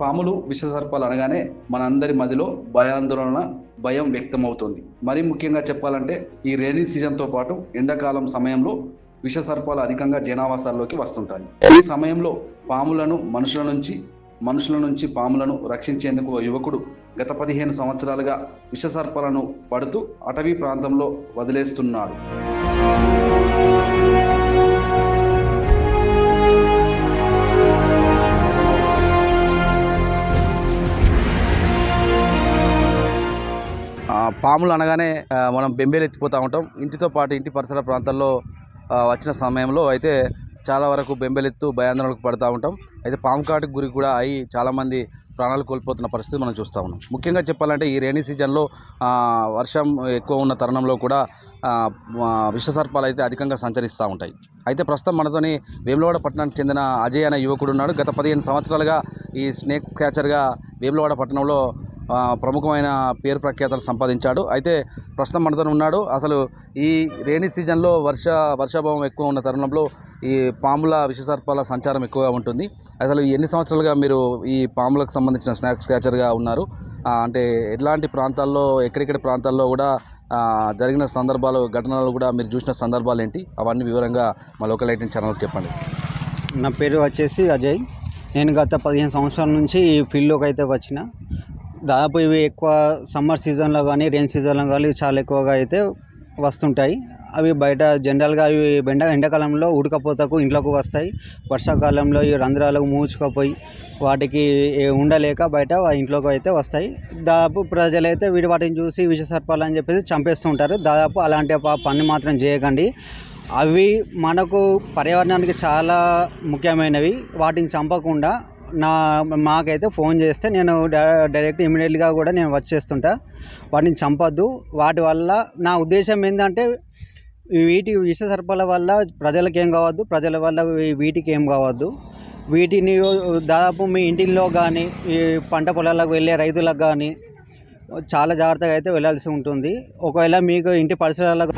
పాములు విషసర్పాలు అనగానే మనందరి మదిలో భయాందోళన భయం వ్యక్తమవుతుంది. మరీ ముఖ్యంగా చెప్పాలంటే ఈ రైనీ సీజన్తో పాటు ఎండాకాలం సమయంలో విషసర్పాలు అధికంగా జనావాసాల్లోకి వస్తుంటాయి. ఈ సమయంలో పాములను మనుషుల నుంచి మనుషుల నుంచి పాములను రక్షించేందుకు ఓ యువకుడు గత పదిహేను సంవత్సరాలుగా విషసర్పాలను పడుతూ అటవీ ప్రాంతంలో వదిలేస్తున్నాడు. పాములు అనగానే మనం బెంబేలు ఎత్తిపోతూ ఉంటాం. ఇంటితో పాటు ఇంటి పరిసర ప్రాంతాల్లో వచ్చిన సమయంలో అయితే చాలా వరకు బెంబేలెత్తు భయాందోళనకు పడుతూ ఉంటాం. అయితే పాము కాటుకు గురి కూడా అయి చాలామంది ప్రాణాలు కోల్పోతున్న పరిస్థితి మనం చూస్తూ ఉన్నాం. ముఖ్యంగా చెప్పాలంటే ఈ రైనీ సీజన్లో వర్షం ఎక్కువ ఉన్న తరుణంలో కూడా విషసర్పాలు అయితే అధికంగా సంచరిస్తూ ఉంటాయి. అయితే ప్రస్తుతం మనతోని వేములవాడ పట్టణానికి చెందిన అజయ్ అనే యువకుడు ఉన్నాడు. గత పదిహేను సంవత్సరాలుగా ఈ స్నేక్ క్యాచర్గా వేములవాడ పట్టణంలో ప్రముఖమైన పేరు ప్రఖ్యాతలు సంపాదించాడు. అయితే ప్రస్తుతం మనతో ఉన్నాడు. అసలు ఈ రైనీ సీజన్లో వర్ష వర్షాభావం ఎక్కువ ఉన్న తరుణంలో ఈ పాముల విషసర్పాల సంచారం ఎక్కువగా ఉంటుంది. అసలు ఎన్ని సంవత్సరాలుగా మీరు ఈ పాములకు సంబంధించిన స్నాక్స్ క్యాచర్గా ఉన్నారు? అంటే ఎట్లాంటి ప్రాంతాల్లో ఎక్కడెక్కడ ప్రాంతాల్లో కూడా జరిగిన సందర్భాలు ఘటనలు కూడా మీరు చూసిన సందర్భాలు ఏంటి? అవన్నీ వివరంగా మా లోకల్ ఐటీ ఛానల్కి చెప్పండి. నా పేరు వచ్చేసి అజయ్. నేను గత పదిహేను సంవత్సరాల నుంచి ఈ ఫీల్డ్లోకి అయితే వచ్చిన. దాదాపు ఇవి ఎక్కువ సమ్మర్ సీజన్లో కానీ రెయిన్ సీజన్లో కానీ చాలా ఎక్కువగా అయితే వస్తుంటాయి. అవి బయట జనరల్గా అవి ఎండ ఎండాకాలంలో ఉడకపోతకు ఇంట్లోకి వస్తాయి. వర్షాకాలంలో ఈ రంధ్రాలకు మూచుకపోయి వాటికి ఉండలేక బయట ఇంట్లోకి అయితే వస్తాయి. దాదాపు ప్రజలైతే వీడి వాటిని చూసి విషసర్పాలు అని చెప్పేసి చంపేస్తుంటారు దాదాపు అలాంటి పని మాత్రం చేయకండి. అవి మనకు పర్యావరణానికి చాలా ముఖ్యమైనవి. వాటిని చంపకుండా నా మాకైతే ఫోన్ చేస్తే నేను డై- డైరెక్ట్ ఇమీడియట్గా కూడా నేను వచ్చేస్తుంటా. వాటిని చంపొద్దు. వాటి వల్ల నా ఉద్దేశం ఏంటంటే వీటి విష సర్పాల వల్ల ప్రజలకు ఏం కావద్దు ప్రజల వల్ల వీటికి ఏం కావద్దు. వీటిని దాదాపు మీ ఇంటిల్లో కానీ ఈ పంట పొలాలకు వెళ్ళే రైతులకు కానీ చాలా జాగ్రత్తగా అయితే వెళ్ళాల్సి ఉంటుంది. ఒకవేళ మీకు ఇంటి పరిసరాలకు